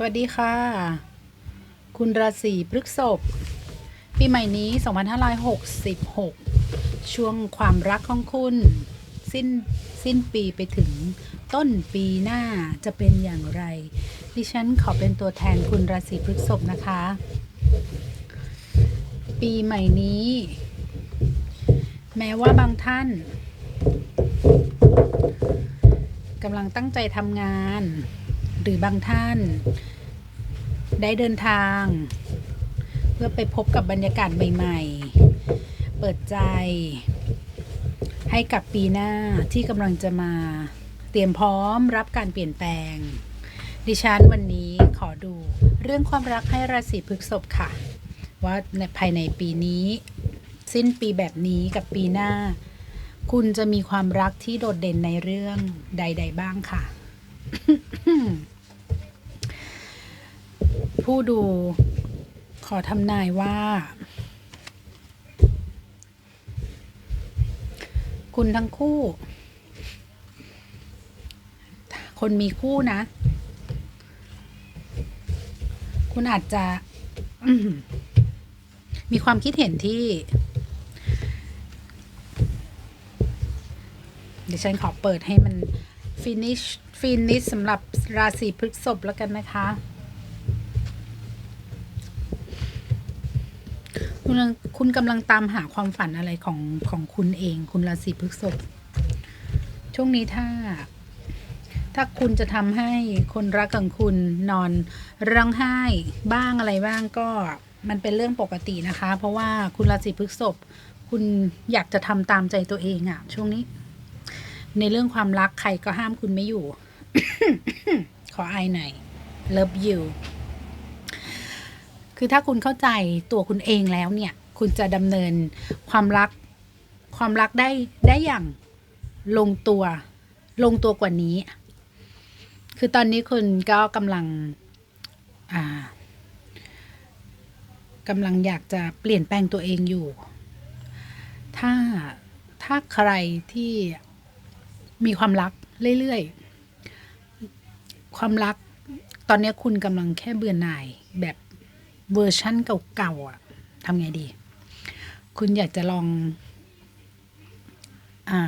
สวัสดีค่ะ คุณราศีพฤษภปีใหม่นี้ 2566 ช่วงความรักของคุณ สิ้นสิ้นปีไปถึงต้นปีหน้าจะเป็นอย่างไร ดิฉันขอเป็นตัวแทนคุณราศีพฤษภนะคะ ปีใหม่นี้ แม้ว่าบางท่านกำลังตั้งใจทำงาน รือบางท่าน ได้เดินทาง เพื่อไปพบกับบรรยากาศใหม่ ๆ เปิดใจ ให้กับปีหน้าที่กำลังจะมาเตรียมพร้อมรับการเปลี่ยนแปลง ดิฉันวันนี้ขอดูเรื่องความรักให้ราศีพฤษภค่ะ ว่าในภายในปีนี้ สิ้นปีแบบนี้กับปีหน้า คุณจะมีความรักที่โดดเด่นในเรื่องใด ๆ บ้างค่ะ ผู้ดู ขอทำนายว่า คุณทั้งคู่ คนมีคู่นะ คุณอาจจะมมีความคิดเห็นที่ เดี๋ยวฉันขอเปิดให้มัน finish finish สำหรับราศีพฤษภแล้วกันนะคะ คุณกำลังคุณกำลังตามหาความฝันอะไรของของคุณเอง คุณราศีพฤษภช่วงนี้ถ้า ถ้าคุณจะทำให้คนรักของคุณนอนร้องไห้บ้างอะไรบ้างก็มันเป็นเรื่องปกตินะคะ เพราะว่าคุณราศีพฤษภคุณอยากจะทำตามใจตัวเองอะช่วงนี้ ในเรื่องความรักใครก็ห้ามคุณไม่อยู่ ขอไอหน่อย love you คือถ้าคุณเข้าใจตัวคุณเองแล้วเนี่ย คุณจะดำเนินความรักความรักได้ได้อย่างลงตัว ลงตัวกว่านี้ คือตอนนี้คุณก็กำลังอ่ากำลังอยากจะเปลี่ยนแปลงตัวเองอยู่ ถ้าถ้าใครที่มีความรักเรื่อยๆ ความรักตอนนี้คุณกำลังแค่เบื่อหน่ายแบบ เวอร์ชั่นเก่าๆอะทำไงดี คุณอยากจะลอง อ่า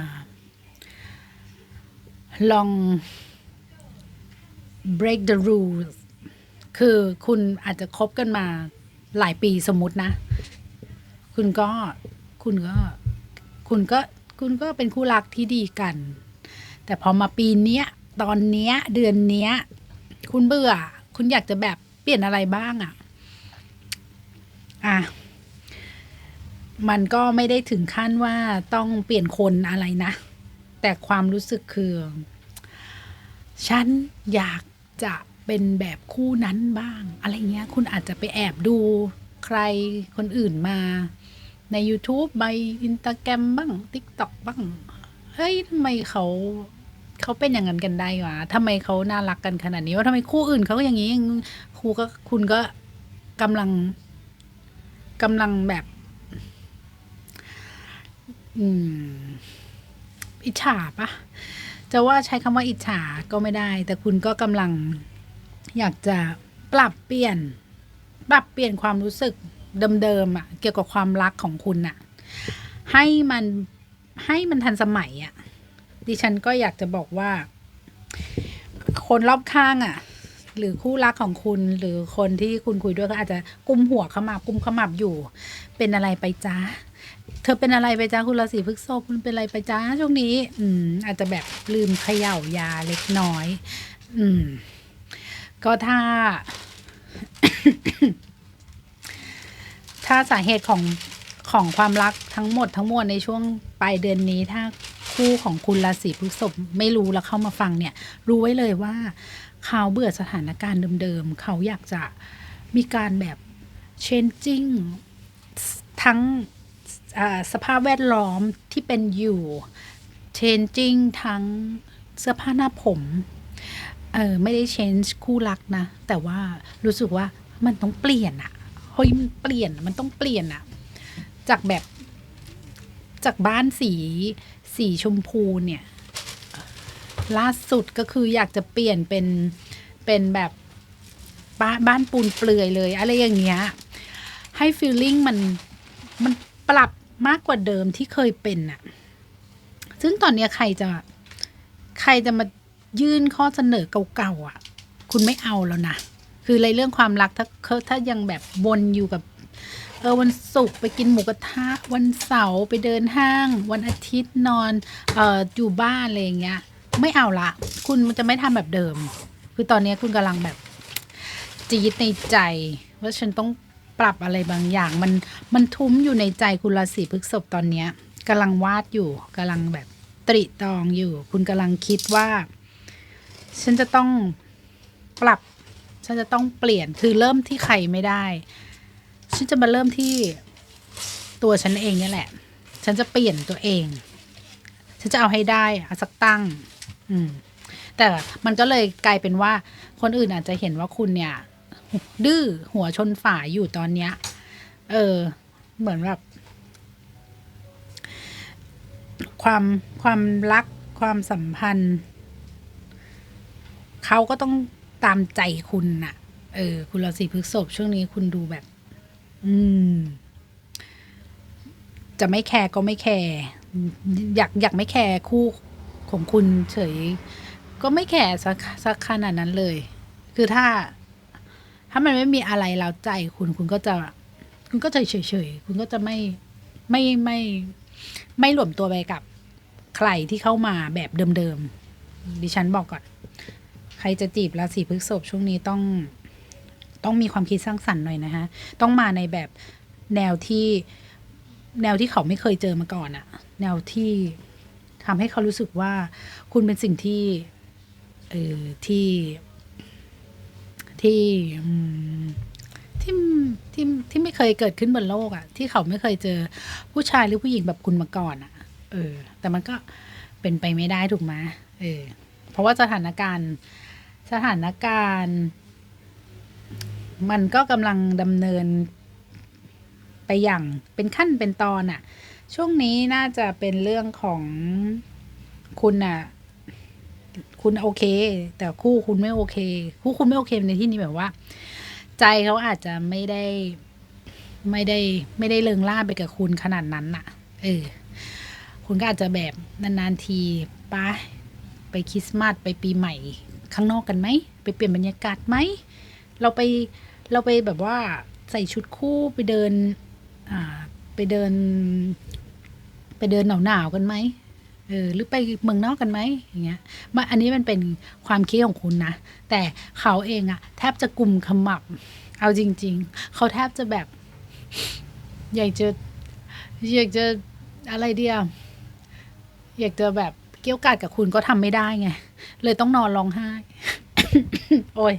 ลอง break the rules คือคุณอาจจะคบกันมาหลายปีสมมตินะ คุณก็คุณก็ คุณก็คุณก็เป็นคู่รักที่ดีกัน แต่พอมาปีเนี้ย ตอนเนี้ย เดือนเนี้ย คุณเบื่อ คุณอยากจะแบบเปลี่ยนอะไรบ้างอะ่ะ อะมันก็ไม่ได้ถึงขั้นว่าต้องเปลี่ยนคนอะไรนะ แต่ความรู้สึกคือ ฉันอยากจะเป็นแบบคู่นั้นบ้าง อะไรเงี้ย คุณอาจจะไปแอบดูใครคนอื่นมา ใน YouTube ใบอินสตาแกรมบ้าง TikTok บ้าง เฮ้ยทำไมเขาเขาเป็นอย่างนั้นกันได้วะทำไมเขาน่ารักกันขนาดนี้ ว่าทำไมคู่อื่นเขาก็อย่างนี้ครูก็คุณก็กำลัง กำลังแบบอืมอิจฉาปะจะว่าใช้คำว่าอิจฉาก็ไม่ได้ แต่คุณก็กำลังอยากจะปรับเปลี่ยน ปรับเปลี่ยนความรู้สึกเดิมๆอะเกี่ยวกับความรักของคุณอะให้มันให้มันทันสมัยอะดิฉันก็อยากจะบอกว่า คนรอบข้างอะ หรือคู่รักของคุณหรือคนที่คุณคุยด้วยก็อาจจะกุมหัวขมับกุมขมับอยู่ เป็นอะไรไปจ้าเธอเป็นอะไรไปจ้าคุณราศีพฤษภคุณเป็นอะไรไปจ้าช่วงนี้ อืม อาจจะแบบลืมเขย่ายาเล็กน้อย อืม ก็ถ้า ถ้าสาเหตุของของความรักทั้งหมดทั้งมวลในช่วงปลายเดือนนี้ถ้าคู่ของคุณราศีพฤษภไม่รู้แล้วเข้ามาฟังเนี่ย รู้ไว้เลยว่า เขาเบื่อสถานการณ์เดิมๆ เขาอยากจะมีการแบบ changing ทั้งสภาพแวดล้อมที่เป็นอยู่ changing ทั้งเสื้อผ้าหน้าผมเออไม่ได้ change คู่รักนะ แต่ว่ารู้สึกว่ามันต้องเปลี่ยนอะเฮ้ยมันเปลี่ยนมันต้องเปลี่ยนอะจากแบบจากบ้านสีสีชมพูเนี่ย ล่าสุดก็คืออยากจะเปลี่ยนเป็นเป็นแบบบ้านบ้านปูนเปลือยเลย อะไรอย่างเงี้ย ให้ฟีลลิ่งมันมันปรับมากกว่าเดิมที่เคยเป็นอะซึ่งตอนเนี้ยใครจะใครจะมายื่นข้อเสนอเก่าๆอะคุณไม่เอาแล้วนะ คือในเรื่องความรักถ้าถ้ายังแบบวนอยู่กับเออวันศุกร์ไปกินหมูกระทะวันเสาร์ไปเดินห้าง วันอาทิตย์นอนเอออยู่บ้านอะไรอย่างเงี้ย ไม่เอาละ คุณมันจะไม่ทำแบบเดิม คือตอนนี้คุณกำลังแบบจี๊ดในใจ ว่าฉันต้องปรับอะไรบางอย่าง มันมันทุ้มอยู่ในใจคุณราศีพฤษภตอนเนี้ยกำลังวาดอยู่กำลังแบบตริตรองอยู่ คุณกำลังคิดว่า ฉันจะต้องปรับ ฉันจะต้องเปลี่ยนคือเริ่มที่ใครไม่ได้ ฉันจะมาเริ่มที่ตัวฉันเองนี่แหละ ฉันจะเปลี่ยนตัวเอง ฉันจะเอาให้ได้เอาสักตั้ง แต่มันก็เลยกลายเป็นว่าคนอื่นอาจจะเห็นว่าคุณเนี่ย ดื้อหัวชนฝาอยู่ตอนเนี้ย เออ เหมือนแบบความความรักความสัมพันธ์ เขาก็ต้องตามใจคุณน่ะ เออ คุณราศีพฤษภช่วงนี้คุณดูแบบ อืม จะไม่แคร์ก็ไม่แคร์อยากอยากไม่แคร์คู่ ของคุณเฉย ก็ไม่แคร์สักสักขนาดนั้นเลย คือถ้า ถ้ามันไม่มีอะไรแล้วใจคุณคุณก็จะ คุณก็จะเฉยเฉยคุณก็จะไม่ไม่ไม่ไม่หลวมตัวไปกับใครที่เข้ามาแบบเดิมๆดิฉันบอกก่อน ใครจะจีบราศีพฤษภช่วงนี้ต้องต้องมีความคิดสร้างสรรค์หน่อยนะคะต้องมาในแบบแนวที่แนวที่เขาไม่เคยเจอมาก่อนอะแนวที่ ทำให้เขารู้สึกว่าคุณเป็นสิ่งที่เออที่ที่ที่ที่ที่ไม่เคยเกิดขึ้นบนโลกอะที่เขาไม่เคยเจอผู้ชายหรือผู้หญิงแบบคุณมาก่อนอะเออ แต่มันก็เป็นไปไม่ได้ถูกไหมเออ เพราะว่าสถานการณ์สถานการณ์ มันก็กำลังดำเนินไปอย่างเป็นขั้นเป็นตอนอะ ช่วงนี้น่าจะเป็นเรื่องของคุณอะคุณโอเค แต่คู่คุณไม่โอเค คู่คุณไม่โอเคในที่นี้แบบว่า ใจเขาอาจจะไม่ได้ไม่ได้ไม่ได้เริงล่าไปกับคุณขนาดนั้นน่ะ เออ คุณก็อาจจะแบบนานๆทีไปไปคริสต์มาสไปปีใหม่ ข้างนอกกันไหม ไปเปลี่ยนบรรยากาศไหม เราไปเราไปแบบว่าใส่ชุดคู่ไปเดิน อ่า ไปเดิน ไปเดินหนาวๆกันไหมเออหรือไปเมืองนอกกันไหมอย่างเงี้ยมาอันนี้มันเป็นความคิดของคุณนะ แต่เขาเองอะแทบจะกลุ่มขมับ เอาจริง ๆ เขาแทบจะแบบ อยากจะอยากจะอะไรเดียวอยากจะแบบเกี่ยวกาดกับคุณก็ทำไม่ได้ไง เลยต้องนอนร้องไห้ โอ้ย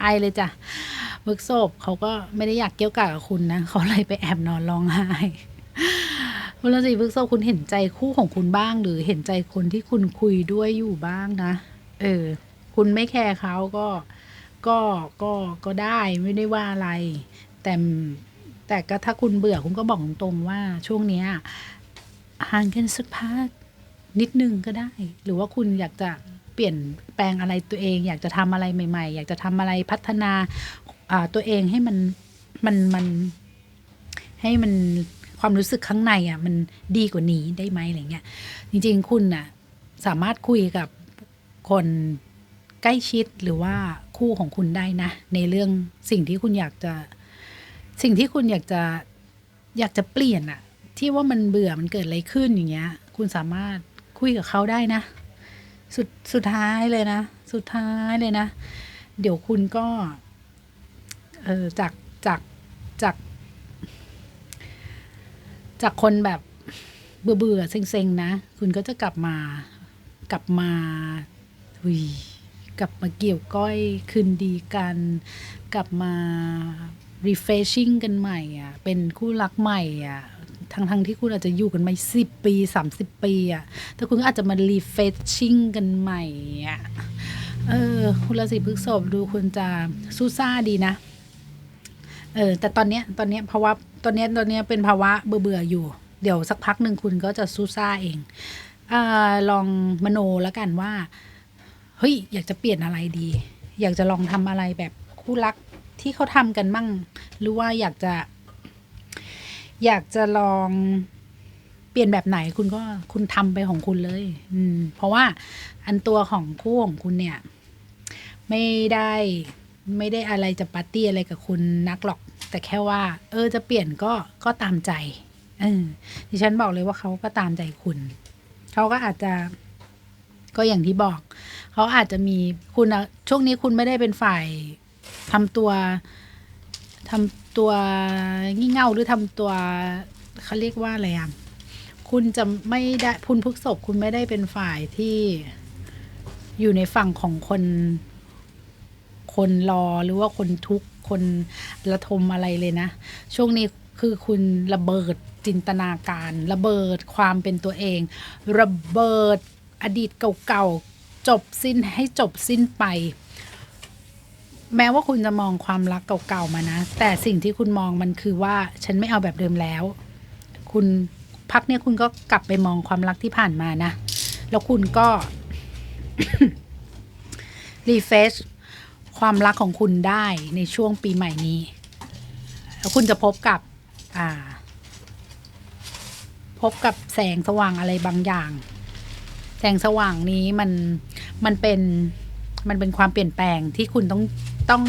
ไอเลยจ้ะมึกโซบเขาก็ไม่ได้อยากเกี่ยวกาดกับคุณนะ เขาเลยไปแอบนอนร้องไห้ คุณราศีพฤษภคุณเห็นใจคู่ของคุณบ้าง หรือเห็นใจคนที่คุณคุยด้วยอยู่บ้างนะ เออ คุณไม่แคร์เขาก็ ก็ก็ก็ได้ไม่ได้ว่าอะไร แต่แต่ก็ถ้าคุณเบื่อคุณก็บอกตรงๆว่าช่วงเนี้ยห่างกันสักพักนิดนึงก็ได้ หรือว่าคุณอยากจะเปลี่ยนแปลงอะไรตัวเอง อยากจะทำอะไรใหม่ ๆ อยากจะทำอะไรพัฒนาตัวเองให้มันมันมันให้มัน ความรู้สึกข้างในอะมันดีกว่านี้ได้ไหมอะไรเงี้ยจริงๆคุณน่ะสามารถคุยกับคนใกล้ชิดหรือว่าคู่ของคุณได้นะ ในเรื่องสิ่งที่คุณอยากจะ สิ่งที่คุณอยากจะอยากจะเปลี่ยนอะที่ว่ามันเบื่อมันเกิดอะไรขึ้นอย่างเงี้ย คุณสามารถคุยกับเขาได้นะ สุดสุดท้ายเลยนะ สุดท้ายเลยนะ เดี๋ยวคุณก็ เออจากจากจาก จากคนแบบเบื่อเบื่อๆเซ็งๆนะ คุณก็จะกลับมากลับมาอุยกลับมาเกี่ยวก้อยคืนดีกัน กลับมา refreshing กันใหม่อะเป็นคู่รักใหม่อะทั้งทั้งๆที่คุณอาจจะอยู่กันมาสิบปีสามสิบปีอะแต่คุณก็อาจจะมา refreshing กันใหม่อะเออคุณราศีพฤษภดูคุณจะสู้ซ่าดีนะ เออแต่ตอนเนี้ยตอนเนี้ยภาวะตอนเนี้ยตอนเนี้ยเป็นภาวะเบื่อเบื่อๆอยู่ เดี๋ยวสักพักหนึ่งคุณก็จะสู้ซ่าเองอลองมโนแล้วกันว่า เฮ้ย อยากจะเปลี่ยนอะไรดี อยากจะลองทำอะไรแบบคู่รักที่เขาทำกันมั่ง หรือว่าอยากจะ อยากจะลองเปลี่ยนแบบไหนคุณก็คุณทำไปของคุณเลย อืม เพราะว่าอันตัวของคู่ของคุณเนี่ย ไม่ได้ ไม่ได้อะไรจะปาร์ตี้อะไรกับคุณนักหรอก แต่แค่ว่า เออจะเปลี่ยนก็ก็ตามใจเออดิฉันบอกเลยว่าเขาก็ตามใจคุณ เขาก็อาจจะก็อย่างที่บอก เขาอาจจะมีคุณอะช่วงนี้คุณไม่ได้เป็นฝ่ายทำตัวทำตัวงี่เง่าหรือทำตัวเขาเรียกว่าอะไรอะคุณจะไม่ได้พุนพฤกษบคุณไม่ได้เป็นฝ่ายที่อยู่ในฝั่งของคน คนรอหรือว่าคนทุกข์คนระทมอะไรเลยนะ ช่วงนี้คือคุณระเบิดจินตนาการ ระเบิดความเป็นตัวเอง ระเบิดอดีตเก่าๆจบสิ้นให้จบสิ้นไป แม้ว่าคุณจะมองความรักเก่าๆมานะ แต่สิ่งที่คุณมองมันคือว่าฉันไม่เอาแบบเดิมแล้ว คุณพักเนี่ยคุณก็กลับไปมองความรักที่ผ่านมานะ แล้วคุณก็รีเฟช ความรักของคุณได้ในช่วงปีใหม่นี้ แล้วคุณจะพบกับ อ่า พบกับแสงสว่างอะไรบางอย่าง แสงสว่างนี้มันมันเป็นมันเป็นความเปลี่ยนแปลงที่คุณต้องต้อง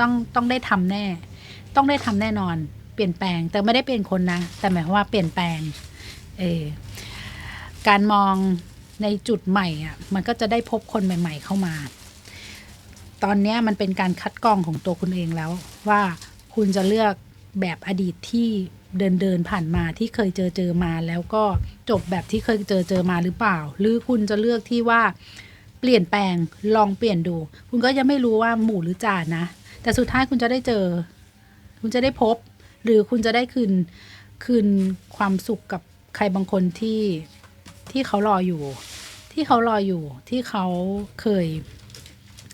ต้องต้องได้ทำแน่ ต้องได้ทำแน่นอน เปลี่ยนแปลงแต่ไม่ได้เปลี่ยนคนนะ แต่หมายความว่าเปลี่ยนแปลง เออการมองในจุดใหม่อะ มันก็จะได้พบคนใหม่ ๆ เข้ามา ตอนนี้มันเป็นการคัดกรองของตัวคุณเองแล้ว ว่าคุณจะเลือกแบบอดีตที่เดินเดินผ่านมาที่เคยเจอเจอมา แล้วก็จบแบบที่เคยเจอเจอมาหรือเปล่า หรือคุณจะเลือกที่ว่าเปลี่ยนแปลงลองเปลี่ยนดู คุณก็ยังไม่รู้ว่าหมู่หรือจ่านะ แต่สุดท้ายคุณจะได้เจอ คุณจะได้พบ หรือคุณจะได้คืนคืนความสุขกับใครบางคนที่ที่เขารออยู่ ที่เขารออยู่ที่เขาเคย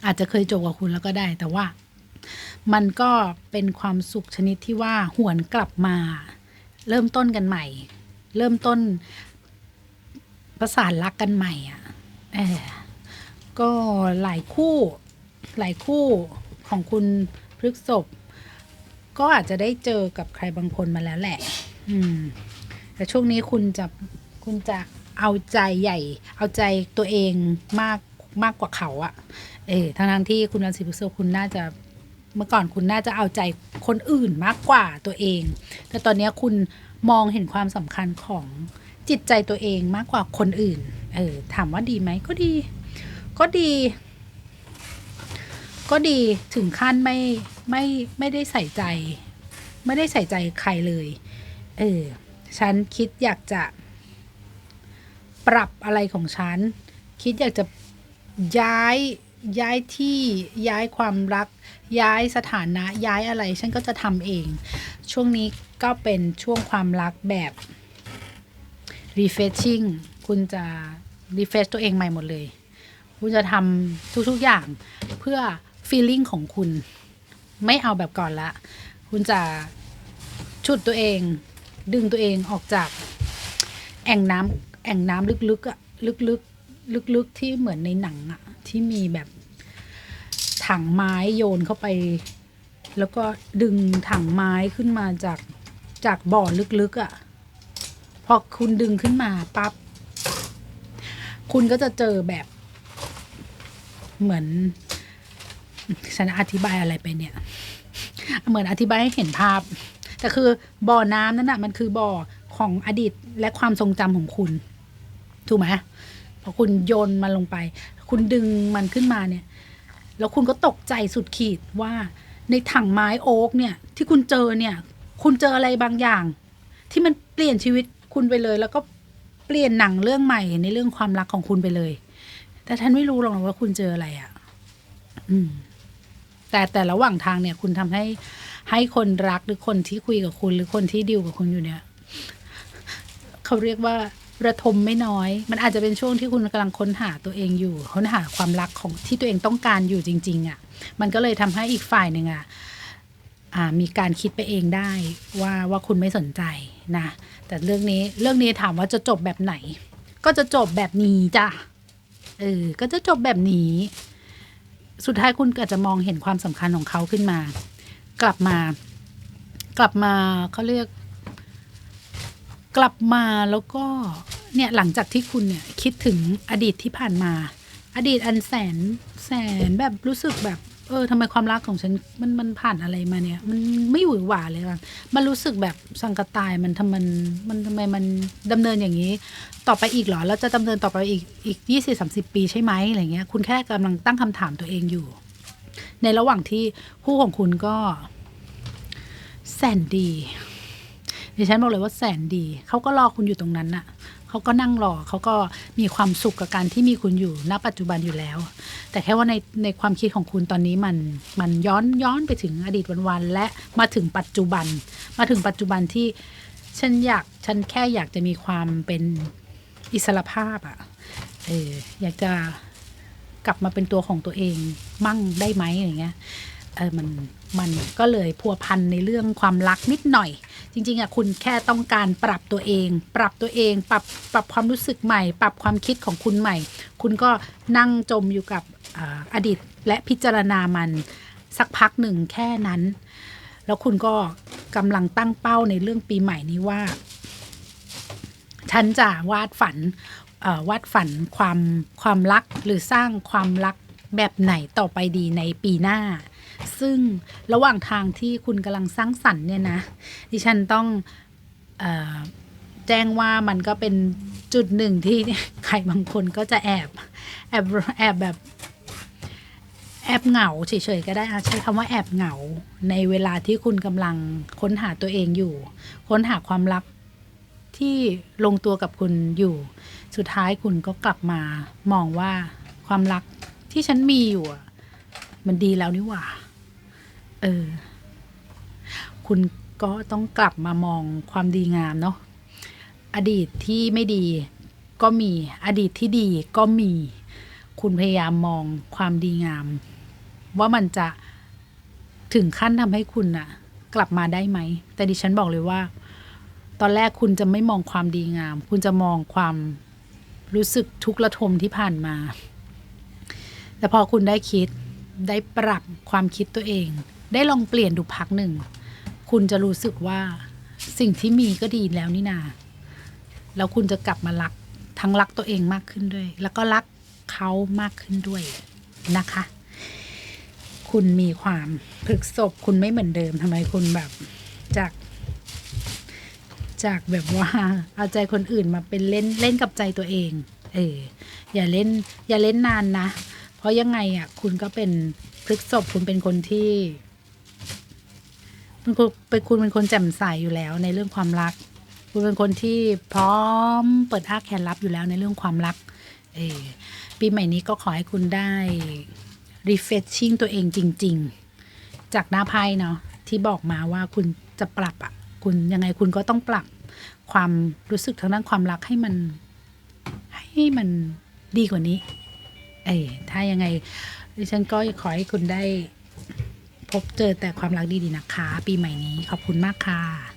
อาจจะเคยจบกับคุณแล้วก็ได้ แต่ว่า มันก็เป็นความสุขชนิดที่ว่าหวนกลับมา เริ่มต้นกันใหม่ เริ่มต้นประสานรักกันใหม่อะเออก็หลายคู่หลายคู่ของคุณพฤกษบก็อาจจะได้เจอกับใครบางคนมาแล้วแหละ อืม แต่ช่วงนี้คุณจะคุณจะเอาใจใหญ่ เอาใจตัวเองมากมากกว่าเขาอะ เออทั้งทั้งที่คุณรันสีพฤกษคุณน่าจะเมื่อก่อนคุณน่าจะเอาใจคนอื่นมากกว่าตัวเอง แต่ตอนนี้คุณมองเห็นความสำคัญของจิตใจตัวเองมากกว่าคนอื่น เออ ถามว่าดีไหมก็ดี ก็ดี ก็ดีถึงขั้นไม่ไม่ไม่ได้ใส่ใจ ไม่ได้ใส่ใจใครเลย เออ ฉันคิดอยากจะ ปรับอะไรของฉัน คิดอยากจะย้าย ย้ายที่ย้ายความรัก ย้ายสถานะย้ายอะไรฉันก็จะทำเอง ช่วงนี้ก็เป็นช่วงความรักแบบ refreshing คุณจะ refresh ตัวเองใหม่หมดเลย คุณจะทำทุกๆอย่างเพื่อ feeling ของคุณ ไม่เอาแบบก่อนละ คุณจะฉุดตัวเอง ดึงตัวเองออกจาก แอ่งน้ำแอ่งน้ำลึกๆอะลึกๆ ลึกๆที่เหมือนในหนังอะที่มีแบบถังไม้โยนเข้าไป แล้วก็ดึงถังไม้ขึ้นมาจากจากบ่อลึกๆอะ่ะ พอคุณดึงขึ้นมาปั๊บคุณก็จะเจอแบบ เหมือน ฉันอธิบายอะไรไปเนี่ย เหมือนอธิบายให้เห็นภาพ แต่คือบ่อน้ำนั่นน่ะ มันคือบ่อของอดีตและความทรงจำของคุณ ถูกไหม พอคุณโยนมันลงไป คุณดึงมันขึ้นมาเนี่ย แล้วคุณก็ตกใจสุดขีดว่าในถังไม้โอ๊กเนี่ย ที่คุณเจอเนี่ย คุณเจออะไรบางอย่าง ที่มันเปลี่ยนชีวิตคุณไปเลย แล้วก็เปลี่ยนหนังเรื่องใหม่ในเรื่องความรักของคุณไปเลย แต่ฉันไม่รู้หรอกนะว่าคุณเจออะไรอะ่ะ อืม แต่แต่ระหว่างทางเนี่ย คุณทำให้ให้คนรักหรือคนที่คุยกับคุณ หรือคนที่ดิวกับคุณอยู่เนี่ย เขาเรียกว่า ระทมไม่น้อย มันอาจจะเป็นช่วงที่คุณกำลังค้นหาตัวเองอยู่ ค้นหาความรักของที่ตัวเองต้องการอยู่จริง ๆอะ่ะ มันก็เลยทำให้อีกฝ่ายหนึ่งอะอ่ามีการคิดไปเองได้ว่าว่าคุณไม่สนใจนะ แต่เรื่องนี้เรื่องนี้ถามว่าจะจบแบบไหน ก็จะจบแบบนี้จ้ะเออก็จะจบแบบนี้ สุดท้ายคุณอาจจะมองเห็นความสำคัญของเขาขึ้นมา กลับมา กลับมาเขาเรียกกลับมาแล้วก็ เนี่ยหลังจากที่คุณเนี่ยคิดถึงอดีตที่ผ่านมา อดีตอันแสนแสนแบบรู้สึกแบบ เออทำไมความรักของฉันมันมันผ่านอะไรมาเนี่ย มันไม่หวือหวาเลยว่ะมันรู้สึกแบบสังกตายมันทำมันมันทำไมมันดำเนินอย่างนี้ ต่อไปอีกเหรอแล้วจะดำเนินต่อไปอีกอีกยี่สิบสามสิบปีใช่ไหมอะไรเงี้ย คุณแค่กำลังตั้งคำถามตัวเองอยู่ ในระหว่างที่คู่ของคุณก็ แสนดีดิฉันบอกเลยว่าแสนดี เขาก็รอคุณอยู่ตรงนั้นน่ะ เขาก็นั่งรอเขาก็มีความสุขกับการที่มีคุณอยู่ณปัจจุบันอยู่แล้ว แต่แค่ว่าในในความคิดของคุณตอนนี้มันมันย้อนย้อนไปถึงอดีตวันๆและมาถึงปัจจุบัน มาถึงปัจจุบันที่ฉันอยากฉันแค่อยากจะมีความเป็นอิสระภาพอะ่ะเอออยากจะกลับมาเป็นตัวของตัวเองมั่งได้ไหมอย่างเงี้ย เออมันมันก็เลยพัวพันในเรื่องความรักนิดหน่อย จริงๆอะคุณแค่ต้องการปรับตัวเอง ปรับตัวเองปรับปรับความรู้สึกใหม่ ปรับความคิดของคุณใหม่ คุณก็นั่งจมอยู่กับออดีตและพิจารณามันสักพักหนึ่งแค่นั้น แล้วคุณก็กำลังตั้งเป้าในเรื่องปีใหม่นี้ว่า ฉันจะวาดฝันวาดฝันความความรักหรือสร้างความรักแบบไหนต่อไปดีในปีหน้า ซึ่งระหว่างทางที่คุณกำลังสร้างสรรค์เนี่ยนะ ดิฉันต้องอแจ้งว่ามันก็เป็นจุดหนึ่งที่ใครบางคนก็จะแอบแอบแอบแบบแอบเหงาเฉยๆก็ได้อะใช้คำว่าแอบเหงาในเวลาที่คุณกำลังค้นหาตัวเองอยู่ ค้นหาความรักที่ลงตัวกับคุณอยู่ สุดท้ายคุณก็กลับมามองว่าความรักที่ฉันมีอยู่มันดีแล้วนี่หว่า เออ คุณก็ต้องกลับมามองความดีงามเนาะ อดีตที่ไม่ดีก็มี อดีตที่ดีก็มี คุณพยายามมองความดีงาม ว่ามันจะถึงขั้นทำให้คุณน่ะกลับมาได้ไหม แต่ดิฉันบอกเลยว่า ตอนแรกคุณจะไม่มองความดีงาม คุณจะมองความรู้สึกทุกข์ระทมที่ผ่านมา แต่พอคุณได้คิดได้ปรับความคิดตัวเอง ได้ลองเปลี่ยนดูพักหนึ่ง คุณจะรู้สึกว่าสิ่งที่มีก็ดีแล้วนี่นา แล้วคุณจะกลับมารัก ทั้งรักตัวเองมากขึ้นด้วย แล้วก็รักเขามากขึ้นด้วยนะคะ คุณมีความพฤกษบคุณไม่เหมือนเดิมทำไมคุณแบบจากจากแบบว่าเอาใจคนอื่นมาเป็นเล่นเล่นกับใจตัวเอง เอออย่าเล่น อย่าเล่นนานนะ เพราะยังไงอะ คุณก็เป็นพฤกษบคุณเป็นคนที่ เป็นคุณเป็นคุณเป็นคนแจ่มใสอยู่แล้วในเรื่องความรัก คุณเป็นคนที่พร้อมเปิดอ้าแขนรับอยู่แล้วในเรื่องความรัก เออปีใหม่นี้ก็ขอให้คุณได้ refreshing ตัวเองจริง ๆ จากหน้าไพ่เนาะที่บอกมาว่าคุณจะปรับอะ คุณยังไงคุณก็ต้องปรับความรู้สึกทางด้านความรักให้มัน ให้มันดีกว่านี้ เอ้ถ้ายังไงดิฉันก็ขอให้คุณได้ พบเจอแต่ความรักดีๆนะคะ ปีใหม่นี้ขอบคุณมากค่ะ